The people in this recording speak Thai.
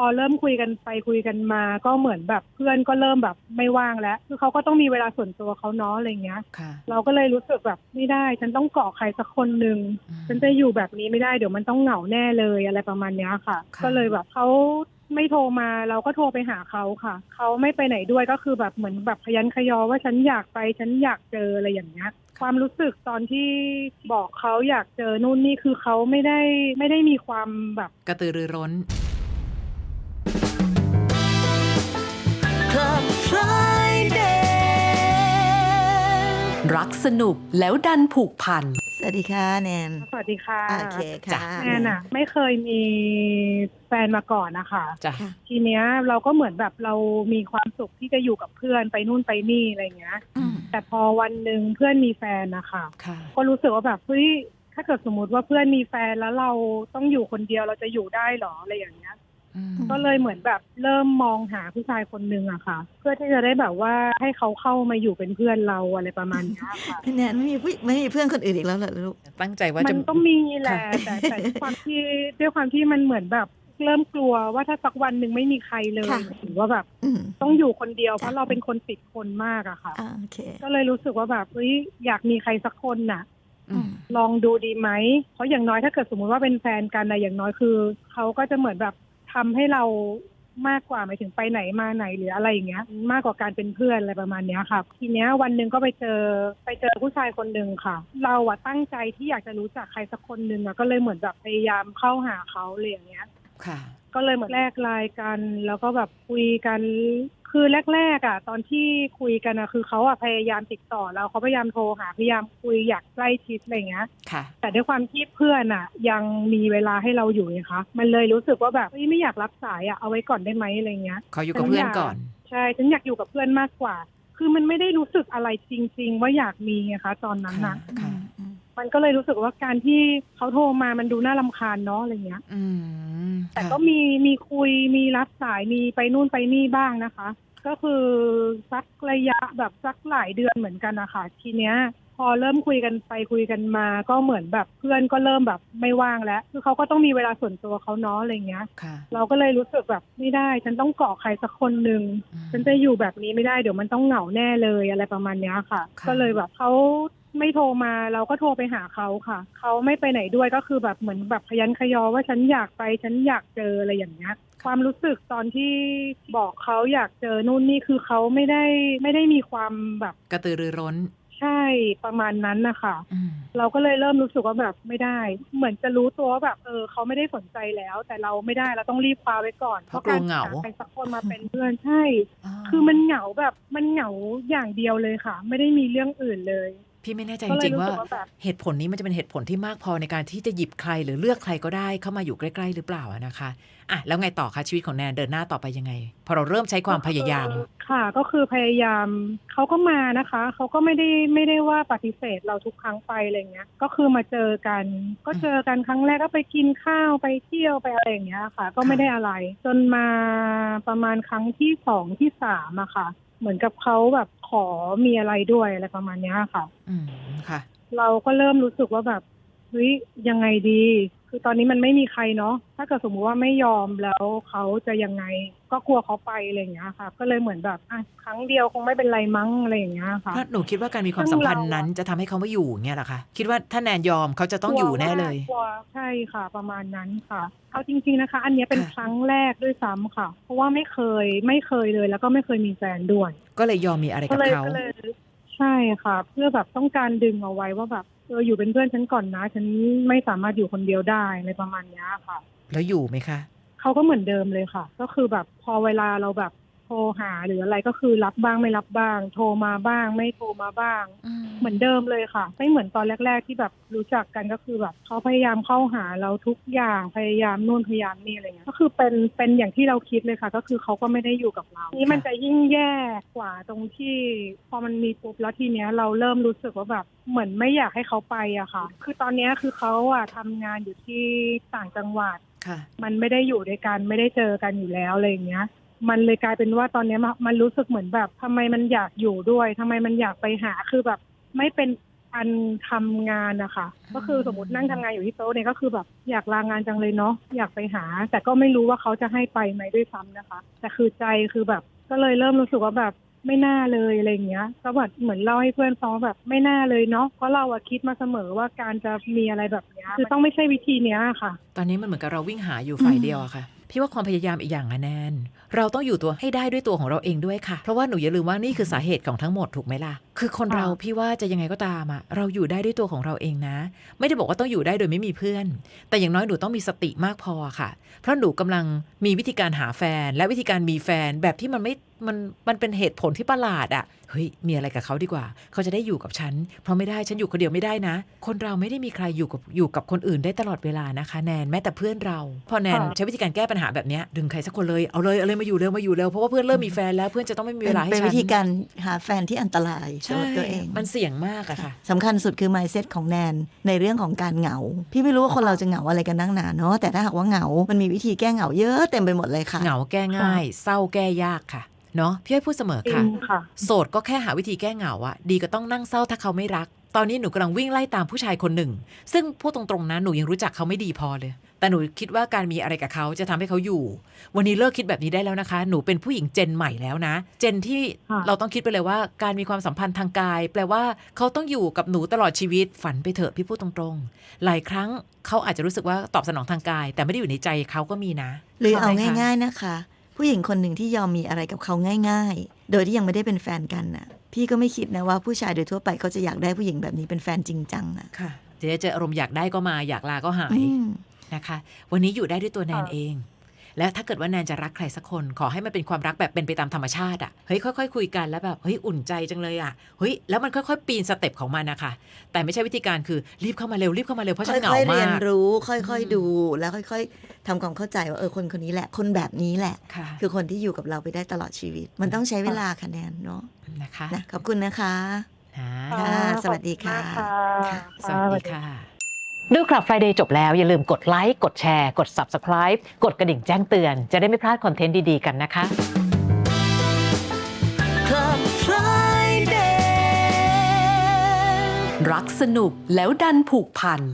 อเริ่มคุยกันไปคุยกันมา ก็เหมือนแบบเพื่อนก็เริ่มแบบไม่ว่างแล้ว คือเขาก็ต้องมีเวลาส่วนตัวเขาเนาะอะไรเงี้ยค่ะเราก็เลยรู้สึกแบบไม่ได้ ฉันต้องเกาะใครสักคนหนึ่งอืมฉันจะอยู่แบบนี้ไม่ได้เดี๋ยวมันต้องเหงาแน่เลยอะไรประมาณเนี้ยค่ะค่ะ ก็เลยแบบเขาไม่โทรมาเราก็โทรไปหาเขาค่ะ เขาไม่ไปไหนด้วยก็คือแบบเหมือนแบบขยันขยอว่าฉันอยากไปฉันอยากเจออะไรอย่างเงี้ยความรู้สึกตอนที่บอกเขาอยากเจอนู่นนี่คือเขาไม่ได้ไม่ได้มีความแบบกระตือรือร้น Club Friday รักสนุกแล้วดันผูกพัน สวัสดีค่ะแนน สวัสดีค่ะโอเคค่ะจ้ะแนนอะไม่เคยมีแฟนมาก่อนนะคะจ้ะค่ะทีเนี้ยเราก็เหมือนแบบเรามีความสุขที่จะอยู่กับเพื่อนไปนู่นไปนี่อะไรเงี้ยอืมแต่พอวันหนึ่งเพื่อนมีแฟนนะคะค่ะก็รู้สึกว่าแบบเฮ้ยถ้าเกิดสมมติว่าเพื่อนมีแฟนแล้วเราต้องอยู่คนเดียวเราจะอยู่ได้หรออะไรอย่างเงี้ยอืม ก็เลยเหมือนแบบเริ่มมองหาผู้ชายคนหนึ่งอะค่ะ เพื่อที่จะได้แบบว่าให้เขาเข้ามาอยู่เป็นเพื่อนเราอะไรประมาณเนี้ยค่ะแนนไม่มีผู้ไม่มีเพื่อนคนอื่นอีกแล้วเหรอลูกตั้งใจว่ามัจะนก็มีแหละค่ะแต่แต่ด้วยความที่ด้วยความที่มันเหมือนแบบเริ่มกลัวว่าถ้าสักวันหนึ่งไม่มีใครเลยค่ะหรือว่าแบบอืมต้องอยู่คนเดียวเพราะจ้ะเราเป็นคนติดคนมากอะค่ะอ่าโอเคก็เลยรู้สึกว่าแบบเฮ้ยอยากมีใครสักคนน่ะอืมลองดูดีไหมเพราะอย่างน้อยถ้าเกิดสมมุติว่าเป็นแฟนกันนะอย่างน้อยคือเขาก็จะเหมือนแบบ ทำให้เรามากกว่าหมายถึงไปไหนมาไหนหรืออะไรอย่างเงี้ย มากกว่าการเป็นเพื่อนอะไรประมาณเนี้ยค่ะ ทีเนี้ยวันหนึ่งก็ไปเจอไปเจอผู้ชายคนหนึ่งค่ะ เราอะตั้งใจที่อยากจะรู้จักใครสักคนหนึ่งอะก็เลยเหมือนแบบพยายามเข้าหาเขาเลยอย่างเงี้ยค่ะ ก็เลยเหมือนแลกไลน์กัน แล้วก็แบบคุยกันคือแรก ๆ อะ ตอนที่คุยกันอะคือเขาอะพยายามติดต่อเราเขาพยายามโทรหาพยายามคุยอยากใกล้ชิดอะไรเงี้ยค่ะ แต่ด้วยความที่เพื่อนอะยังมีเวลาให้เราอยู่ไงคะมันเลยรู้สึกว่าแบบเฮ้ยไม่อยากรับสายอะเอาไว้ก่อนได้ไหมอะไรเงี้ยขออยู่กับเพื่อนก่อน ใช่ฉันอยากอยู่กับเพื่อนมากกว่า คือมันไม่ได้รู้สึกอะไรจริง ๆ ว่าอยากมีไงคะ ตอนนั้นค่ะนะค่ะอื มมันก็เลยรู้สึกว่าการที่เขาโทรมามันดูน่ารำคาญเนาะอะไรเงี้ย อืมแต่ค่ะก็มีมีคุยมีรับสายมีไปนู่นไปนี่บ้างนะคะ ก็คือสักระยะแบบสักหลายเดือนเหมือนกันนะคะทีเนี้ย พอเริ่มคุยกันไปคุยกันมา ก็เหมือนแบบเพื่อนก็เริ่มแบบไม่ว่างแล้ว คือเขาก็ต้องมีเวลาส่วนตัวเขาเนาะอะไรเงี้ย ค่ะ เราก็เลยรู้สึกแบบไม่ได้ ฉันต้องเกาะใครสักคนหนึ่ง อืม ฉันจะอยู่แบบนี้ไม่ได้เดี๋ยวมันต้องเหงาแน่เลยอะไรประมาณเนี้ยค่ะ ค่ะ ก็เลยแบบเขา ไม่โทรมาเราก็โทรไปหาเขาค่ะ เขาไม่ไปไหนด้วยก็คือแบบเหมือนแบบขยันขยอว่าฉันอยากไปฉันอยากเจออะไรอย่างเงี้ยความรู้สึกตอนที่บอกเขาอยากเจอนู่นนี่คือเขาไม่ได้ไม่ได้มีความแบบกระตือรือร้น ใช่ประมาณนั้นนะคะอืมเราก็เลยเริ่มรู้สึกว่าแบบไม่ได้ เหมือนจะรู้ตัวว่าแบบเออเขาไม่ได้สนใจแล้ว แต่เราไม่ได้เราต้องรีบคว้าไว้ก่อนเพราะกลัวเหงาหใครสักคนมาเป็นเพื่อนใช่อ๋อคือมันเหงาแบบมันเหงาอย่างเดียวเลยค่ะ ไม่ได้มีเรื่องอื่นเลย พี่ไม่แน่ใจก็จเลยริงๆรู้ว่าสึกว่าแบบเหตุผลนี้มันจะเป็นเหตุผลที่มากพอในการที่จะหยิบใครหรือเลือกใครก็ได้เข้ามาอยู่ใกล้ ๆ หรือเปล่าอะนะคะอะแล้วไงต่อคะชีวิตของแนนเดินหน้าต่อไปยังไง พอเราเริ่มใช้ความพยายาม ค่ะ ก็คือพยายามเขาก็มานะคะเขาก็ไม่ได้ไม่ได้ว่าปฏิเสธเราทุกครั้งไปอะไรเงี้ย ก็คือมาเจอกัน ก็เจอกันครั้งแรกก็ไปกินข้าวไปเที่ยวไปอะไรอย่างเงี้ยค่ะ ก็ไม่ได้อะไร จนมาประมาณครั้งที่สองที่สามอะค่ะ เหมือนกับเขาแบบขอมีอะไรด้วยอะไรประมาณเนี้ยค่ะ อืมค่ะ เราก็เริ่มรู้สึกว่าแบบเฮ้ยยังไงดี คือตอนนี้มันไม่มีใครเนาะถ้าเกิดสมมุติว่าไม่ยอมแล้วเขาจะยังไง ก็กลัวเขาไปอะไรอย่างเงี้ยค่ะ ก็เลยเหมือนแบบอะครั้งเดียวคงไม่เป็นไรมั้งอะไรอย่างเงี้ยค่ะเพราะหนูคิดว่าการมีความสัมพันธ์นั้นจะทำให้เขาไม่อยู่อย่างเงี้ยเหรอคะคิดว่าถ้าแนนยอมเขาจะต้องอยู่แน่เลยกลัวใช่ค่ะ ประมาณนั้นค่ะเอาจริง ๆนะคะ อันเนี้ยเป็นค่ะครั้งแรกด้วยซ้ำค่ะ เพราะว่าไม่เคยไม่เคยเลย แล้วก็ไม่เคยมีแฟนด้วยก็เลยยอมมีอะไรก็กับเลยเขาก็เลยใช่ค่ะ เพื่อแบบต้องการดึงเอาไว้ว่าแบบ เอออยู่เป็นเพื่อนฉันก่อนนะ ฉันไม่สามารถอยู่คนเดียวได้อะไรประมาณเนี้ยค่ะ แล้วอยู่ไหมคะ เขาก็เหมือนเดิมเลยค่ะ ก็คือแบบพอเวลาเราแบบ โทรหาหรืออะไรก็คือรับบ้างไม่รับบ้าง โทรมาบ้าง ไม่โทรมาบ้าง เหมือนเดิมเลยค่ะ ไม่เหมือนตอนแรก ๆ ที่แบบรู้จักกันก็คือแบบเขาพยายามเข้าหาเราทุกอย่างพยายามนู่นพยายามนี่อะไรเงี้ยก็คือเป็นเป็นอย่างที่เราคิดเลยค่ะ ก็คือเขาก็ไม่ได้อยู่กับเรา นี่มันจะยิ่งแย่กว่าตรงที่ พอมันมีปุ๊บแล้วทีเนี้ยเราเริ่มรู้สึกว่าแบบเหมือนไม่อยากให้เขาไปอะค่ะ คือตอนเนี้ยคือเขาอะทำงานอยู่ที่ต่างจังหวัดค่ะมันไม่ได้อยู่ด้วยกันไม่ได้เจอกันอยู่แล้วอะไรอย่างเงี้ย มันเลยกลายเป็นว่าตอนนี้มันรู้สึกเหมือนแบบทำไมมันอยากอยู่ด้วยทำไมมันอยากไปหาคือแบบ ไม่เป็นการทำงานนะคะก็คือสมมตินั่งทำงานอยู่ที่โต๊ะเนี่ยก็คือแบบอยากลางานจังเลยเนาะอยากไปหา แต่ก็ไม่รู้ว่าเขาจะให้ไปไหมด้วยซ้ำนะคะ แต่คือใจคือแบบ ก็เลยเริ่มรู้สึกว่าแบบไม่น่าเลยอะไรอย่างเงี้ยก็แบบเหมือนเล่าให้เพื่อนฟังว่าแบบไม่น่าเลยเนาะเพราะเราอะคิดมาเสมอว่าการจะมีอะไรแบบเนี้ยคือต้องไม่ใช่วิธีเนี้ยค่ะ ตอนนี้มันเหมือนกับเราวิ่งหาอยู่ฝ่ายเดียวอะค่ะ พี่ว่าความพยายามอีกอย่างอะแนน เราต้องอยู่ตัวให้ได้ด้วยตัวของเราเองด้วยค่ะ เพราะว่าหนูอย่าลืมว่านี่คือสาเหตุของทั้งหมดถูกไหมล่ะ คือคนค่ะเราพี่ว่าจะยังไงก็ตามอะเราอยู่ได้ด้วยตัวของเราเองนะ ไม่ได้บอกว่าต้องอยู่ได้โดยไม่มีเพื่อน แต่อย่างน้อยหนูต้องมีสติมากพอค่ะ เพราะหนูกำลังมีวิธีการหาแฟน และวิธีการมีแฟนแบบที่มันไม่ มันมันเป็นเหตุผลที่ประหลาดอะเฮ้ยมีอะไรกับเขาดีกว่า เขาจะได้อยู่กับฉัน เพราะไม่ได้ฉันอยู่คนเดียวไม่ได้นะ คนเราไม่ได้มีใครอยู่กับอยู่กับคนอื่นได้ตลอดเวลานะคะแนนแม้แต่เพื่อนเรา พอแนนค่ะใช้วิธีการแก้ปัญหาแบบเนี้ยดึงใครสักคนเลยเอาเลยเอาเลยมาอยู่เร็วมาอยู่เร็วเพราะว่าเพื่อนเริ่มมีแฟนแล้วเพื่อนจะต้องไม่มีเป็เวนลาให้เป็นฉันวิธีการหาแฟนที่อันตรายสำใช่หรับตัวเองมันเสี่ยงมากอะค่ะสำคัญสุดคือ mindset ของแนนในเรื่องของการเหงา พี่ไม่รู้ว่าคนเราจะเหงาอะไรกันนั่งนานเนาะแต่ถ้าหากว่าเหงา มันมีวิธีแก้เหงาเยอะเต็มไปหมดเลยค่ะเหงาแก้ง่าย เศร้าแก้ยากค่ะ เนาะพี่ให้พูดเสมอจริค่ะงค่ะ โสดก็แค่หาวิธีแก้เหงาอะดีก็ต้องนั่งเศร้าถ้าเขาไม่รัก ตอนนี้หนูกำลังวิ่งไล่ตามผู้ชายคนหนึ่ง ซึ่งพูดตรงๆนะหนูยังรู้จักเขาไม่ดีพอเลย แต่หนูคิดว่าการมีอะไรกับเขาจะทำให้เขาอยู่ วันนี้เลิกคิดแบบนี้ได้แล้วนะคะ หนูเป็นผู้หญิงเจนใหม่แล้วนะ เจนที่ค่ะเราต้องคิดไปเลยว่า การมีความสัมพันธ์ทางกาย แปลว่าเขาต้องอยู่กับหนูตลอดชีวิตฝันไปเถอะพี่พูดตรงๆ หลายครั้งเขาอาจจะรู้สึกว่าตอบสนองทางกาย แต่ไม่ได้อยู่ในใจเขาก็มีนะ หรือเอาใช่ค่ะง่าย ๆนะคะ ผู้หญิงคนหนึ่งที่ยอมมีอะไรกับเขาง่าย ๆ โดยที่ยังไม่ได้เป็นแฟนกันน่ะ พี่ก็ไม่คิดนะว่าผู้ชายโดยทั่วไปเขาจะอยากได้ผู้หญิงแบบนี้เป็นแฟนจริงจังอะค่ะเดี๋ยวเจออารมณ์อยากได้ก็มาอยากลาก็หายอืมนะคะ วันนี้อยู่ได้ด้วยตัวแนนค่ะเอง และถ้าเกิดว่าแนนจะรักใครสักคน ขอให้มันเป็นความรักแบบเป็นไปตามธรรมชาติอะ่ะเฮ้ยค่อยๆคุยกันแล้วแบบเฮ้ยอุ่นใจจังเลยอะ่ะเฮ้ยแล้วมันค่อยๆ ปีนสเต็ปของมันนะคะแต่ไม่ใช่วิธีการคือรีบเข้ามาเร็วรีบเข้ามาเร็วเพราะฉันเหงาค่อยๆเรีมายนกรู้ค่อยๆดูแล้วค่อย ๆทำความเข้าใจว่าเออคนคนนี้แหละ คนแบบนี้แหละค่ะคือคนที่อยู่กับเราไปได้ตลอดชีวิต มันต้องใช้เวลาคะแนนเนาะนะคะนะขอบคุณนะคะนะค่ะ สวัสดีค่ะขอบณมากค่ะสวัสดีค่ะ ดูคลับ Friday จบแล้ว อย่าลืมกดไลค์กดแชร์ กด Subscribe กดกระดิ่งแจ้งเตือน จะได้ไม่พลาดคอนเทนต์ดี ๆ กันนะคะ Club Friday รักสนุกแล้วดันผูกพัน